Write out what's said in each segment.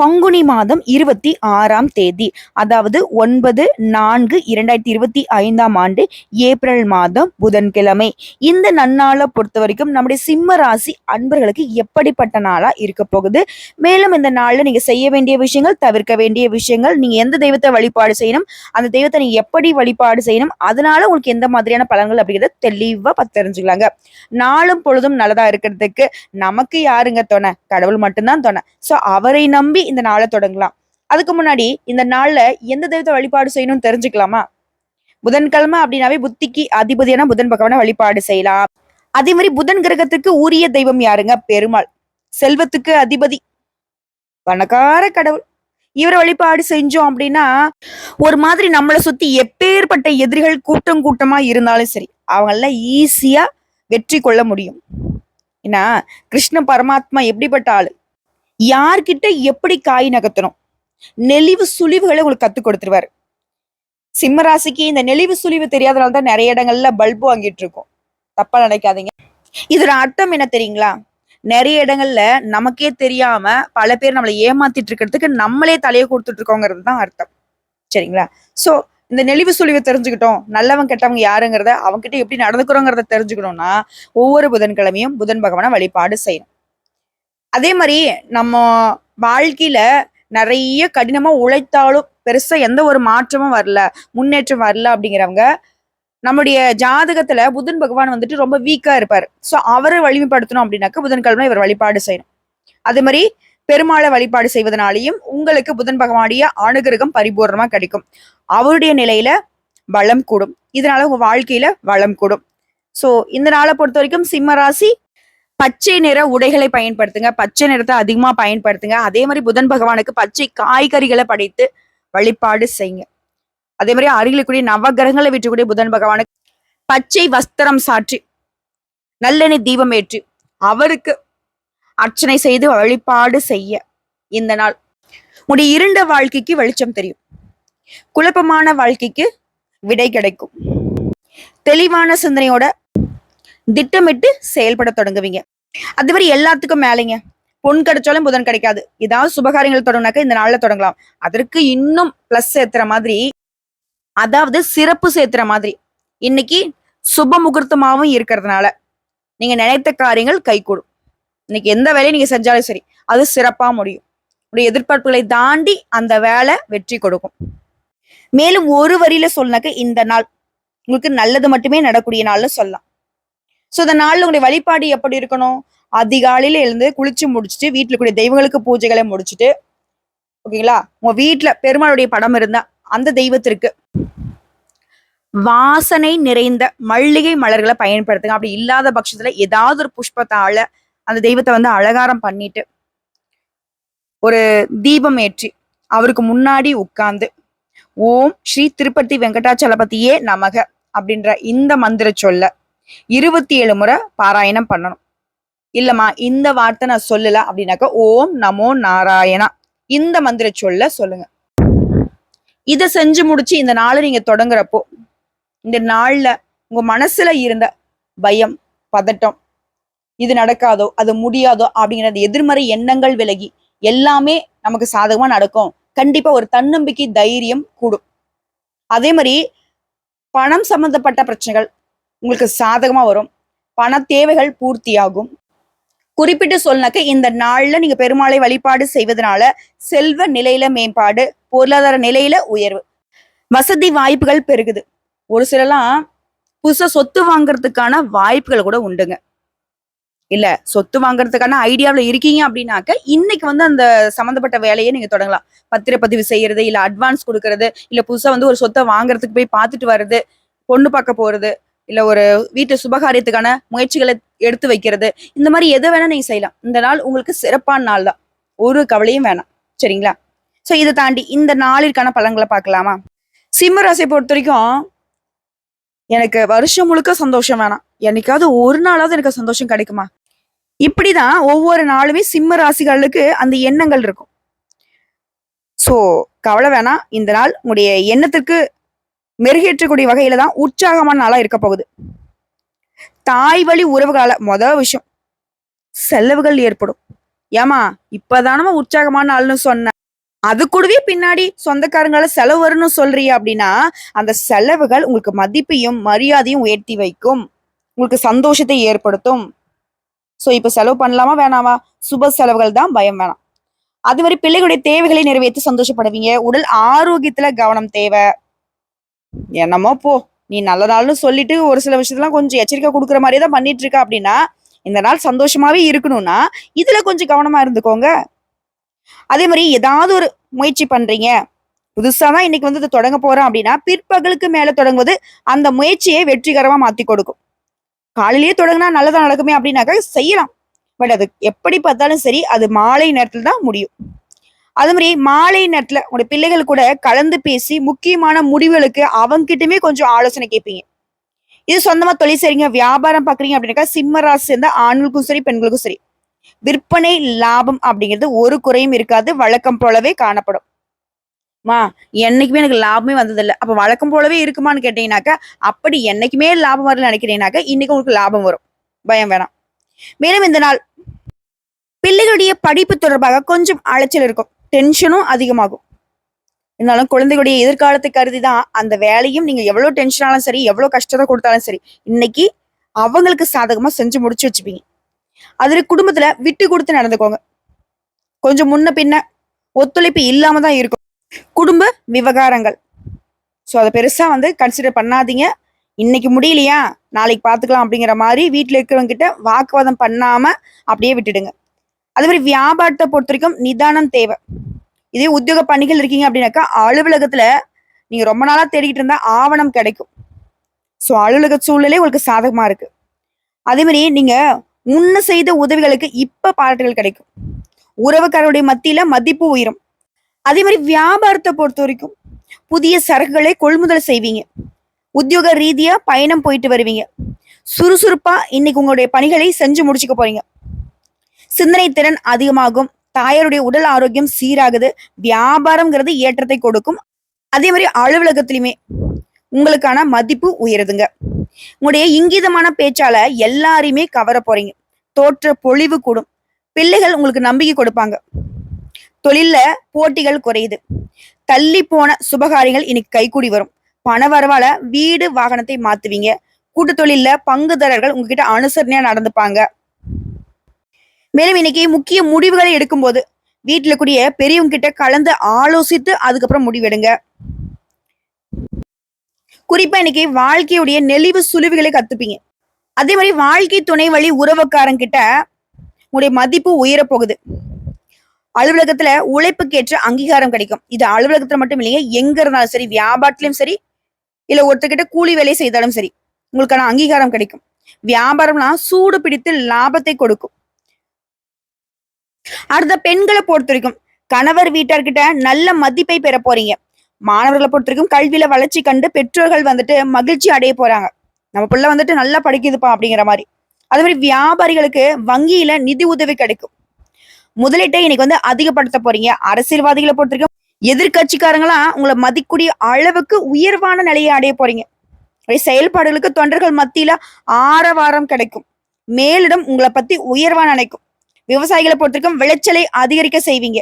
பங்குனி மாதம் இருபத்தி ஆறாம் தேதி அதாவது ஒன்பது நான்கு இரண்டாயிரத்தி இருபத்தி ஐந்தாம் ஆண்டு ஏப்ரல் மாதம் புதன்கிழமை. இந்த நன்னாளை பொறுத்த வரைக்கும் நம்முடைய சிம்ம ராசி அன்பர்களுக்கு எப்படிப்பட்ட நாளா இருக்க போகுது? மேலும் இந்த நாளில் நீங்க செய்ய வேண்டிய விஷயங்கள் தவிர்க்க வேண்டிய விஷயங்கள் நீங்க எந்த தெய்வத்தை வழிபாடு செய்யணும் அந்த தெய்வத்தை நீங்க எப்படி வழிபாடு செய்யணும் அதனால உங்களுக்கு எந்த மாதிரியான பலன்கள் அப்படிங்கிறத தெளிவா பார்த்து தெரிஞ்சுக்கலாங்க. நாளும் பொழுதும் நல்லதா இருக்கிறதுக்கு நமக்கு யாருங்க தோணை? கடவுள் மட்டும்தான் தோணை. சோ அவரை நம்பி இந்த நாளை தொடங்கலாம். அதுக்கு முன்னாடி இந்த நாள்ல எந்த தெய்வத்தை வழிபாடு செய்யணும்னு தெரிஞ்சுக்கலாமா? புதன்கிழமை அப்படின்னாவே புத்திக்கு அதிபதியான புதன் பகவானை வழிபாடு செய்யலாம். அதே மாதிரி புதன் கிரகத்துக்கு உரிய தெய்வம் யாருங்க? பெருமாள். செல்வத்துக்கு அதிபதி. பணக்கார கடவுள். இவரை வழிபாடு செஞ்சோம் அப்படின்னா ஒரு மாதிரி நம்மளை சுத்தி எப்பேற்பட்ட எதிரிகள் கூட்டம் கூட்டமா இருந்தாலும் சரி அவங்கள ஈஸியா வெற்றி கொள்ள முடியும். ஏன்னா கிருஷ்ண பரமாத்மா எப்படிப்பட்ட ஆளு? யார்கிட்ட எப்படி காய் நகர்த்தணும்? நெளிவு சுழிவுகளை உங்களுக்கு கத்து கொடுத்துருவாரு. சிம்மராசிக்கு இந்த நெளிவு சுழிவு தெரியாதனால தான் நிறைய இடங்கள்ல பல்பு வாங்கிட்டு இருக்கோம். தப்பா நினைக்காதீங்க. இதோட அர்த்தம் என்ன தெரியுங்களா? நிறைய இடங்கள்ல நமக்கே தெரியாம பல பேர் நம்மளை ஏமாத்திட்டு இருக்கிறதுக்கு நம்மளே தலையை கொடுத்துட்டு இருக்கோங்கிறது தான் அர்த்தம். சரிங்களா? சோ இந்த நெளிவு சுழிவு தெரிஞ்சுக்கிட்டோம். நல்லவன் கெட்டவங்க யாருங்கிறத அவங்ககிட்ட எப்படி நடந்துக்கிறோங்கிறத தெரிஞ்சுக்கணும்னா ஒவ்வொரு புதன்கிழமையும் புதன் பகவான வழிபாடு செய்யணும். அதே மாதிரி நம்ம வாழ்க்கையில நிறைய கடினமா உழைத்தாலும் பெருசா எந்த ஒரு மாற்றமும் வரல முன்னேற்றம் வரல அப்படிங்கிறவங்க நம்முடைய ஜாதகத்துல புதன் பகவான் வந்துட்டு ரொம்ப வீக்கா இருப்பார். ஸோ அவரை வலிமைப்படுத்தணும் அப்படின்னாக்க புதன்கிழமை இவர் வழிபாடு செய்யணும். அதே மாதிரி பெருமாளை வழிபாடு செய்வதனாலையும் உங்களுக்கு புதன் பகவானுடைய அனுகிரகம் பரிபூர்ணமா கிடைக்கும். அவருடைய நிலையில வளம் கூடும். இதனால உங்க வாழ்க்கையில வளம் கூடும். ஸோ இந்த நாளை பொறுத்த வரைக்கும் சிம்ம ராசி பச்சை நிற உடைகளை பயன்படுத்துங்க. பச்சை நிறத்தை அதிகமா பயன்படுத்துங்க. அதே மாதிரி புதன் பகவானுக்கு பச்சை காய்கறிகளை படைத்து வழிபாடு செய்யுங்க. அதே மாதிரி அருகிலுக்குரிய நவகிரகங்களை விட்டுக்கூடிய புதன் பகவானுக்கு பச்சை வஸ்திரம் சாற்றி நல்லெண்ணெய் தீபம் ஏற்றி அவருக்கு அர்ச்சனை செய்து வழிபாடு செய்ய இந்த நாள். உடைய இருண்ட வாழ்க்கைக்கு வெளிச்சம் தெரியும். குழப்பமான வாழ்க்கைக்கு விடை கிடைக்கும். தெளிவான சிந்தனையோட திட்டமிட்டு செயல்பட தொடங்குவீங்க. அது மாதிரி எல்லாத்துக்கும் மேலைங்க. பொன் கிடைச்சாலும் புதன் கிடைக்காது. ஏதாவது சுபகாரியங்கள் தொடங்கினாக்க இந்த நாள்ல தொடங்கலாம். அதற்கு இன்னும் பிளஸ் சேர்த்துற மாதிரி அதாவது சிறப்பு சேர்த்துற மாதிரி. இன்னைக்கு சுப முகூர்த்தமாகவும் இருக்கிறதுனால நீங்க நினைத்த காரியங்கள் கைகூடும். இன்னைக்கு எந்த வேலையும் நீங்க செஞ்சாலும் சரி அது சிறப்பா முடியும். உடைய எதிர்பார்ப்புகளை தாண்டி அந்த வேலை வெற்றி கொடுக்கும். மேலும் ஒரு வரியில சொன்னாக்க இந்த நாள். உங்களுக்கு நல்லது மட்டுமே நடக்கூடிய நாள்னு சொல்லலாம். ஸோ இந்த நாள்ல உங்களுடைய வழிபாடு எப்படி இருக்கணும்? அதிகாலையில எழுந்து குளிச்சு முடிச்சுட்டு வீட்டுல கூடிய தெய்வங்களுக்கு பூஜைகளை முடிச்சுட்டு ஓகேங்களா? உங்க வீட்டுல பெருமாளுடைய படம் இருந்தா அந்த தெய்வத்திற்கு வாசனை நிறைந்த மல்லிகை மலர்களை பயன்படுத்துங்க. அப்படி இல்லாத பட்சத்துல ஏதாவது ஒரு புஷ்பத்தால அந்த தெய்வத்தை வந்து அலங்காரம் பண்ணிட்டு ஒரு தீபம் ஏற்றி அவருக்கு முன்னாடி உட்கார்ந்து ஓம் ஸ்ரீ திருப்பதி வெங்கடாச்சலபதியே நமக அப்படின்ற இந்த மந்திர சொல்ல இருபத்தி ஏழு முறை பாராயணம் பண்ணணும். இல்லம்மா இந்த வார்த்தை நான் சொல்லல அப்படின்னாக்கா ஓம் நமோ நாராயணா. இந்த மந்திர சொல்ல சொல்லுங்க. இதை செஞ்சு முடிச்சு இந்த நாளை நீங்க தொடங்குறப்போ இந்த நாள்ல உங்க மனசுல இருந்த பயம் பதட்டம் இது நடக்காதோ அது முடியாதோ அப்படிங்கிற எதிர்மறை எண்ணங்கள் விலகி எல்லாமே நமக்கு சாதகமா நடக்கும். கண்டிப்பா ஒரு தன்னம்பிக்கை தைரியம் கூடும். அதே மாதிரி பணம் சம்பந்தப்பட்ட பிரச்சனைகள் உங்களுக்கு சாதகமாக வரும். பண தேவைகள் பூர்த்தியாகும். குறிப்பிட்டு சொன்னாக்க இந்த நாளில் நீங்கள் பெருமாளை வழிபாடு செய்வதனால செல்வ நிலையில மேம்பாடு பொருளாதார நிலையில உயர்வு வசதி வாய்ப்புகள் பெருகுது. ஒரு சிலலாம் புதுசாக சொத்து வாங்குறதுக்கான வாய்ப்புகள் கூட உண்டுங்க. இல்ல சொத்து வாங்குறதுக்கான ஐடியாவில் இருக்கீங்க அப்படின்னாக்க இன்னைக்கு வந்து அந்த சம்மந்தப்பட்ட வேலையை நீங்க தொடங்கலாம். பத்திரப்பதிவு செய்யறது இல்ல அட்வான்ஸ் கொடுக்கறது இல்ல புதுசா வந்து ஒரு சொத்தை வாங்குறதுக்கு போய் பார்த்துட்டு வர்றது பொண்ணு பார்க்க போறது இல்லை ஒரு வீட்டு சுபகாரியத்துக்கான முயற்சிகளை எடுத்து வைக்கிறது. இந்த மாதிரி எதை வேணா நீங்கள் செய்யலாம். இந்த நாள் உங்களுக்கு சிறப்பான நாள் தான். ஒரு கவலையும் வேணாம். சரிங்களா? ஸோ இதை தாண்டி இந்த நாளிற்கான பலன்களை பார்க்கலாமா? சிம்ம ராசியை பொறுத்த வரைக்கும் எனக்கு வருஷம் முழுக்க சந்தோஷம் வேணாம். என்னைக்காவது ஒரு நாளாவது எனக்கு சந்தோஷம் கிடைக்குமா? இப்படிதான் ஒவ்வொரு நாளுமே சிம்ம ராசிகளுக்கு அந்த எண்ணங்கள் இருக்கும். ஸோ கவலை வேணாம். இந்த நாள் உங்களுடைய எண்ணத்திற்கு மெருகேற்றக்கூடிய வகையில தான் உற்சாகமான நாளா இருக்க போகுது. தாய் வழி உறவுகளால மொதல் விஷயம் செலவுகள் ஏற்படும். ஏமா இப்பதானமா உற்சாகமான நாள்னு சொன்ன. அது கூடவே பின்னாடி சொந்தக்காரங்களால செலவு வரும்னு சொல்றிய அப்படின்னா அந்த செலவுகள் உங்களுக்கு மதிப்பையும் மரியாதையும் உயர்த்தி வைக்கும். உங்களுக்கு சந்தோஷத்தை ஏற்படுத்தும். ஸோ இப்போ செலவு பண்ணலாமா வேணாமா? சுப செலவுகள் தான் பயம் வேணாம். அது மாதிரி பிள்ளைகளுடைய தேவைகளை நிறைவேற்றி சந்தோஷப்படுவீங்க. உடல் ஆரோக்கியத்துல கவனம் தேவை. என்னமோ போ நீ நல்ல நாள்னு சொல்லிட்டு ஒரு சில விஷயத்தெல்லாம் கொஞ்சம் எச்சரிக்கை கொடுக்குற மாதிரியே தான் பண்ணிட்டு இருக்க அப்படின்னா இந்த நாள் சந்தோஷமாவே இருக்கணும்னா இதுல கொஞ்சம் கவனமா இருந்துக்கோங்க. அதே மாதிரி ஏதாவது ஒரு முயற்சி பண்றீங்க. புதுசா தான் இன்னைக்கு வந்து இதை தொடங்க போறோம் அப்படின்னா பிற்பகலுக்கு மேல தொடங்குவது அந்த முயற்சியை வெற்றிகரமா மாத்தி கொடுக்கும். காலையிலேயே தொடங்கினா நல்லதா நடக்குமே அப்படின்னாக்கா செய்யலாம். பட் அது எப்படி பார்த்தாலும் சரி அது மாலை நேரத்தில் தான் முடியும். அது மாதிரி மாலை நேரத்துல உங்களுடைய பிள்ளைகள் கூட கலந்து பேசி முக்கியமான முடிவுகளுக்கு அவங்கிட்டயுமே கொஞ்சம் ஆலோசனை கேட்பீங்க. இது சொந்தமா தொழில் செய்றீங்க வியாபாரம் பாக்குறீங்க அப்படின்னாக்கா சிம்ம ராசி சேர்ந்த ஆண்களுக்கும் சரி பெண்களுக்கும் சரி. விற்பனை லாபம் அப்படிங்கிறது ஒரு குறையும் இருக்காது வழக்கம் போலவே காணப்படும். மா என்னைக்குமே எனக்கு லாபமே வந்ததில்லை. அப்ப வழக்கம் போலவே இருக்குமான்னு கேட்டீங்கன்னாக்கா அப்படி என்னைக்குமே லாபம் வரல நினைக்கிறீங்கனாக்கா இன்னைக்கு உங்களுக்கு லாபம் வரும். பயம் வேணாம். மேலும் இந்த நாள் பிள்ளைகளுடைய படிப்பு தொடர்பாக கொஞ்சம் அலைச்சல் இருக்கும். டென்ஷனும் அதிகமாகும். இருந்தாலும் குழந்தைகளுடைய எதிர்காலத்தை கருதி தான் அந்த வேலையும் நீங்கள் எவ்வளோ டென்ஷனாலும் சரி எவ்வளோ கஷ்டத்தை கொடுத்தாலும் சரி இன்னைக்கு அவங்களுக்கு சாதகமாக செஞ்சு முடிச்சு வச்சுப்பீங்க. அதில் குடும்பத்தில் விட்டு கொடுத்து நடந்துக்கோங்க. கொஞ்சம் முன்ன பின்ன ஒத்துழைப்பு இல்லாமல் தான் இருக்கும். குடும்ப விவகாரங்கள். ஸோ அதை பெருசாக வந்து கன்சிடர் பண்ணாதீங்க. இன்னைக்கு முடியலையா? நாளைக்கு பார்த்துக்கலாம் அப்படிங்கிற மாதிரி வீட்டில் இருக்கிறவங்க கிட்ட வாக்குவாதம் பண்ணாமல் அப்படியே விட்டுடுங்க. அதே மாதிரி வியாபாரத்தை பொறுத்த வரைக்கும் நிதானம் தேவை. இதே உத்தியோக பணிகள் இருக்கீங்க அப்படின்னாக்கா அலுவலகத்துல நீங்க ரொம்ப நாளா தேடிக்கிட்டு இருந்தா ஆவணம் கிடைக்கும். ஸோ அலுவலக சூழ்நிலை உங்களுக்கு சாதகமா இருக்கு. அதே மாதிரி நீங்க முன்ன செய்த உதவிகளுக்கு இப்ப பாராட்டுகள் கிடைக்கும். உறவுக்காரருடைய மத்தியில மதிப்பு உயரும். அதே மாதிரி வியாபாரத்தை பொறுத்த வரைக்கும் புதிய சரக்குகளை கொள்முதல் செய்வீங்க. உத்தியோக ரீதியா பயணம் போயிட்டு வருவீங்க. சுறுசுறுப்பா இன்னைக்கு உங்களுடைய பணிகளை செஞ்சு முடிச்சுக்க போறீங்க. சிந்தனை திறன் அதிகமாகும். தாயாருடைய உடல் ஆரோக்கியம் சீராகுது. வியாபாரம்ங்கிறது ஏற்றத்தை கொடுக்கும். அதே மாதிரி அலுவலகத்திலுமே உங்களுக்கான மதிப்பு உயருதுங்க. உங்களுடைய இங்கிதமான பேச்சால எல்லாரையுமே கவர போறீங்க. தோற்ற பொழிவு கூடும். பிள்ளைகள் உங்களுக்கு நம்பிக்கை கொடுப்பாங்க. தொழில்ல போட்டிகள் குறையுது. தள்ளி போன சுபகாரியங்கள் இன்னைக்கு கைகூடி வரும். பண வரவால வீடு வாகனத்தை மாத்துவீங்க. கூட்டு தொழில்ல பங்குதாரர்கள் உங்ககிட்ட அனுசரணையா நடந்துப்பாங்க. மேலும் இன்னைக்கு முக்கிய முடிவுகளை எடுக்கும்போது வீட்டுல கூடிய பெரியவங்க கிட்ட கலந்து ஆலோசித்து அதுக்கப்புறம் முடிவெடுங்க. குறிப்பா இன்னைக்கு வாழ்க்கையுடைய நெளிவு சுழிவுகளை கத்துப்பீங்க. அதே மாதிரி வாழ்க்கை துணை வழி உறவுக்காரங்கிட்ட உங்களுடைய மதிப்பு உயரப் போகுது அலுவலகத்துல உழைப்புக்கேற்ற அங்கீகாரம் கிடைக்கும். இது அலுவலகத்துல மட்டும் இல்லைங்க எங்க இருந்தாலும் சரி வியாபாரத்திலும் சரி இல்ல ஒருத்தர்கிட்ட கூலி வேலை செய்தாலும் சரி உங்களுக்கான அங்கீகாரம் கிடைக்கும். வியாபாரம்லாம் சூடு பிடித்து லாபத்தை கொடுக்கும். அடுத்த பெண்களை பொறுத்த வரைக்கும் கணவர் வீட்டார்கிட்ட நல்ல மதிப்பை பெற போறீங்க. மாணவர்களை பொறுத்த வரைக்கும் கல்வியில வளர்ச்சி கண்டு பெற்றோர்கள் வந்துட்டு மகிழ்ச்சி அடைய போறாங்க. நம்ம பிள்ளை வந்துட்டு நல்லா படிக்குதுப்பா அப்படிங்கிற மாதிரி. அதே மாதிரி வியாபாரிகளுக்கு வங்கியில நிதி உதவி கிடைக்கும். முதலீட்டை இன்னைக்கு வந்து அதிகப்படுத்த போறீங்க. அரசியல்வாதிகளை பொறுத்த வரைக்கும் எதிர்கட்சிக்காரங்களாம் உங்களை மதிக்கூடிய அளவுக்கு உயர்வான நிலையை அடைய போறீங்க. செயல்பாடுகளுக்கு தொண்டர்கள் மத்தியில ஆரவாரம் கிடைக்கும். மேலிடம் உங்களை பத்தி உயர்வா நினைக்கும். விவசாயிகளை பொறுத்திருக்கும் விளைச்சலை அதிகரிக்க செய்வீங்க.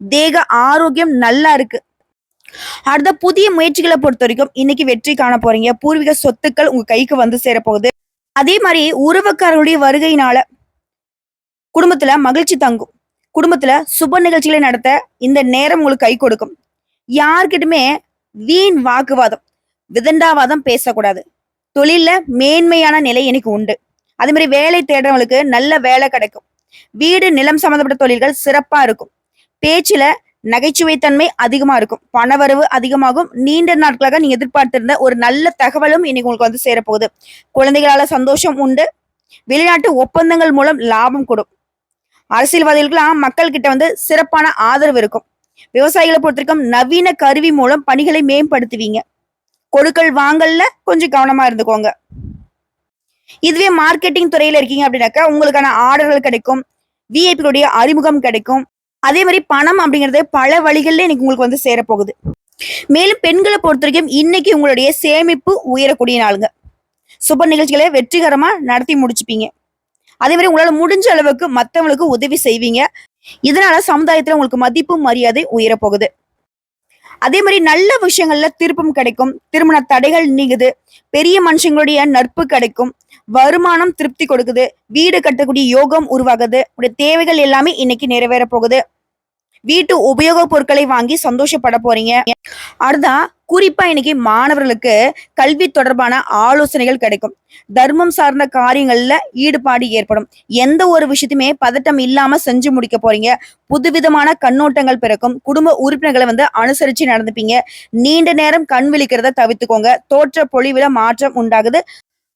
தேக ஆரோக்கியம் நல்லா இருக்கு. அடுத்த புதிய முயற்சிகளை பொறுத்த வரைக்கும் இன்னைக்கு வெற்றி காண போறீங்க. பூர்வீக சொத்துக்கள் உங்க கைக்கு வந்து சேர போகுது அதே மாதிரி உறவுக்காரர்களுடைய வருகையினால குடும்பத்துல மகிழ்ச்சி தங்கும். குடும்பத்துல சுப நிகழ்ச்சிகளை நடத்த இந்த நேரம் உங்களுக்கு கை கொடுக்கும். யார்கிட்டயுமே வீண் வாக்குவாதம் விதண்டாவாதம் பேசக்கூடாது. தொழில்ல மேன்மையான நிலை எனக்கு உண்டு. அதே மாதிரி வேலை தேடுறவங்களுக்கு நல்ல வேலை கிடைக்கும். வீடு நிலம் சம்மந்தப்பட்ட தொழில்கள் சிறப்பா இருக்கும். பேச்சுல நகைச்சுவைத்தன்மை அதிகமா இருக்கும். பணவரவு அதிகமாகும். நீண்ட நாட்களாக நீங்க எதிர்பார்த்திருந்த ஒரு நல்ல தகவலும் இன்னைக்கு உங்களுக்கு வந்து சேரப்போகுது. குழந்தைகளால சந்தோஷம் உண்டு. வெளிநாட்டு ஒப்பந்தங்கள் மூலம் லாபம் கொடுக்கும் அரசியல்வாதிகளுக்கெல்லாம் மக்கள் கிட்ட வந்து சிறப்பான ஆதரவு இருக்கும். விவசாயிகளை பொறுத்திருக்கும் நவீன கருவி மூலம் பணிகளை மேம்படுத்துவீங்க. கொடுக்கல் வாங்கல்ல கொஞ்சம் கவனமா இருந்துக்கோங்க. இதுவே மார்க்கெட்டிங் துறையில இருக்கீங்க அப்படின்னாக்கா உங்களுக்கான ஆர்டர்கள் கிடைக்கும் விஐபிகளுடைய அறிமுகம் கிடைக்கும். அதே மாதிரி பணம் அப்படிங்கிறது பல வழிகளில் இன்னைக்கு உங்களுக்கு வந்து சேரப்போகுது. மேலும் பெண்களை பொறுத்த வரைக்கும் இன்னைக்கு உங்களுடைய சேமிப்பு உயரக்கூடிய நாளுங்க. சுப நிகழ்ச்சிகளை வெற்றிகரமா நடத்தி முடிச்சுப்பீங்க. அதே மாதிரி உங்களால முடிஞ்ச அளவுக்கு மத்தவங்களுக்கு உதவி செய்வீங்க. இதனால சமுதாயத்துல உங்களுக்கு மதிப்பு மரியாதை உயரப்போகுது. அதே மாதிரி நல்ல விஷயங்கள்ல திருப்பம் கிடைக்கும். திருமண தடைகள் நீங்குது. பெரிய மனுஷங்களுடைய நட்பு கிடைக்கும். வருமானம் திருப்தி கொடுக்குது. வீடு கட்டக்கூடிய யோகம் உருவாகுது. உடைய தேவைகள் எல்லாமே இன்னைக்கு நிறைவேற போகுது. வீட்டு உபயோகப் பொருட்களை வாங்கி சந்தோஷப்பட போறீங்க. அடுத்தா குறிப்பா இன்னைக்கு மாணவர்களுக்கு கல்வி தொடர்பான ஆலோசனைகள் கிடைக்கும். தர்மம் சார்ந்த காரியங்கள்ல ஈடுபாடு ஏற்படும். எந்த ஒரு விஷயத்தையுமே பதட்டம் இல்லாம செஞ்சு முடிக்க போறீங்க. புதுவிதமான கண்ணோட்டங்கள் பிறக்கும். குடும்ப உறுப்பினர்களை வந்து அனுசரிச்சு நடந்துப்பீங்க. நீண்ட நேரம் கண் விழிக்கிறத தவிர்த்துக்கோங்க. தோற்ற பொழிவில மாற்றம் உண்டாகுது.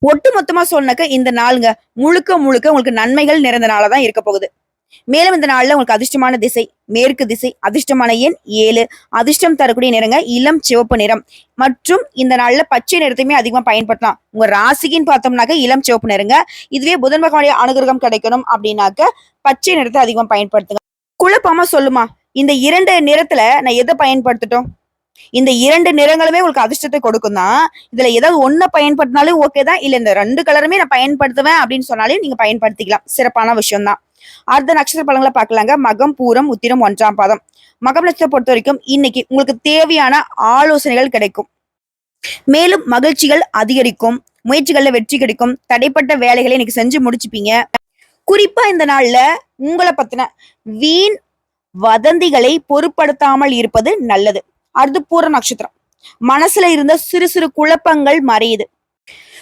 ஒட்டு மொத்தமா சொன்னக்க இந்த நாளுங்க முழுக்க முழுக்க உங்களுக்கு நன்மைகள் நிறைந்த நாளா தான் இருக்க போகுது. மேலும் இந்த நாளில் உங்களுக்கு அதிர்ஷ்டமான திசை மேற்கு திசை அதிர்ஷ்டமான எண் ஏழு. அதிர்ஷ்டம் தரக்கூடிய நிறங்க இளம் சிவப்பு நிறம். மற்றும் இந்த நாளில் பச்சை நிறத்தையுமே அதிகமாக பயன்படுத்தலாம். உங்க ராசிக்குன்னு பார்த்தோம்னாக்க இளம் சிவப்பு நிறங்க. இதுவே புதன் பகவானுடைய அனுகிரகம் கிடைக்கணும் அப்படின்னாக்க பச்சை நிறத்தை அதிகமாக பயன்படுத்துங்க. குழப்பமா சொல்லுமா? இந்த இரண்டு நிறத்துல நான் எதை பயன்படுத்தட்டும்? இந்த இரண்டு நிறங்களுமே உங்களுக்கு அதிர்ஷ்டத்தை கொடுக்கும் தான் இதுல ஏதாவது ஒன்ன பயன்படுத்தினாலும் ஓகே தான். இல்ல இந்த ரெண்டு கலருமே நான் பயன்படுத்துவேன் அப்படின்னு சொன்னாலே நீங்க பயன்படுத்திக்கலாம். சிறப்பான விஷயம் தான் அடுத்த நட்சத்திர பலன்களை பார்க்கலாங்க. மகம் பூரம் உத்திரம் ஒன்றாம் பாதம். மகம் நட்சத்திரம் பொறுத்த வரைக்கும் இன்னைக்கு உங்களுக்கு தேவையான ஆலோசனைகள் கிடைக்கும். மேலும் மகிழ்ச்சிகள் அதிகரிக்கும். முயற்சிகள்ல வெற்றி கிடைக்கும். தடைப்பட்ட வேலைகளை இன்னைக்கு செஞ்சு முடிச்சுப்பீங்க. குறிப்பா இந்த நாள்ல உங்களை பத்தின வீண் வதந்திகளை பொருட்படுத்தாமல் இருப்பது நல்லது. அடுத்து பூர நட்சத்திரம். மனசுல இருந்த சிறு சிறு குழப்பங்கள் மறையுது.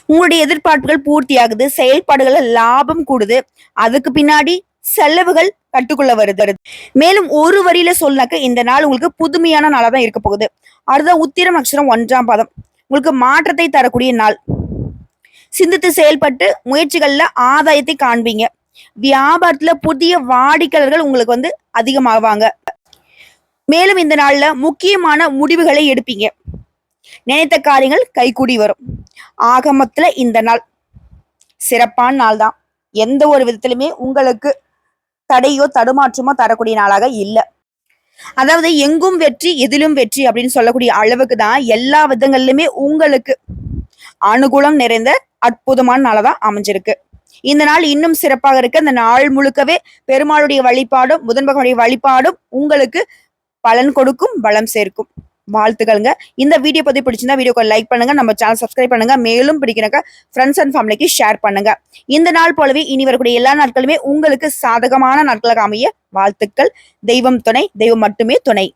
உங்களுடைய எதிர்பார்ப்புகள் பூர்த்தியாகுது. செயல்பாடுகள் லாபம் கூடுது. அதுக்கு பின்னாடி செலவுகள் கட்டுக்குள்ள வருது. மேலும் ஒரு வரியில சொன்னாக்க இந்த நாள் உங்களுக்கு புதுமையான நாளா தான் இருக்க போகுது. அடுத்த உத்திரம் நட்சத்திரம் ஒன்றாம் பாதம். உங்களுக்கு மாற்றத்தை தரக்கூடிய நாள். சிந்தித்து செயல்பட்டு முயற்சிகள்ல ஆதாயத்தை காண்பீங்க. வியாபாரத்துல புதிய வாடிக்கையாளர்கள் உங்களுக்கு வந்து அதிகமாவாங்க. மேலும் இந்த நாள்ல முக்கியமான முடிவுகளை எடுப்பீங்க. நினைத்த காரியங்கள் கைகூடி வரும். ஆகமத்துல இந்த நாள். சிறப்பான நாள் தான் எந்த ஒரு விதத்திலுமே உங்களுக்கு தடையோ தடுமாற்றமோ தரக்கூடிய நாளாக இல்லை. அதாவது எங்கும் வெற்றி எதிலும் வெற்றி அப்படின்னு சொல்லக்கூடிய அளவுக்கு தான் எல்லா விதங்கள்லயுமே உங்களுக்கு அனுகூலம் நிறைந்த அற்புதமான நாளா தான் அமைஞ்சிருக்கு. இந்த நாள் இன்னும் சிறப்பாக இருக்கு. அந்த நாள் முழுக்கவே பெருமாளுடைய வழிபாடும் முதன் பகவானுடைய வழிபாடும் உங்களுக்கு பலன் கொடுக்கும் பலம் சேர்க்கும். வாழ்த்துக்கள்ங்க. இந்த வீடியோ பத்தி பிடிச்சிருந்தா வீடியோக்கு லைக் பண்ணுங்க. நம்ம சேனல் சப்ஸ்கிரைப் பண்ணுங்க. மேலும் பிடிக்கிறக்க ஃப்ரெண்ட்ஸ் அண்ட் ஃபேமிலிக்கு ஷேர் பண்ணுங்க. இந்த நாள் போலவே இனி வரக்கூடிய எல்லா நாட்களுமே உங்களுக்கு சாதகமான நாட்களாக அமைய வாழ்த்துக்கள். தெய்வம் துணை தெய்வம் மட்டுமே துணை.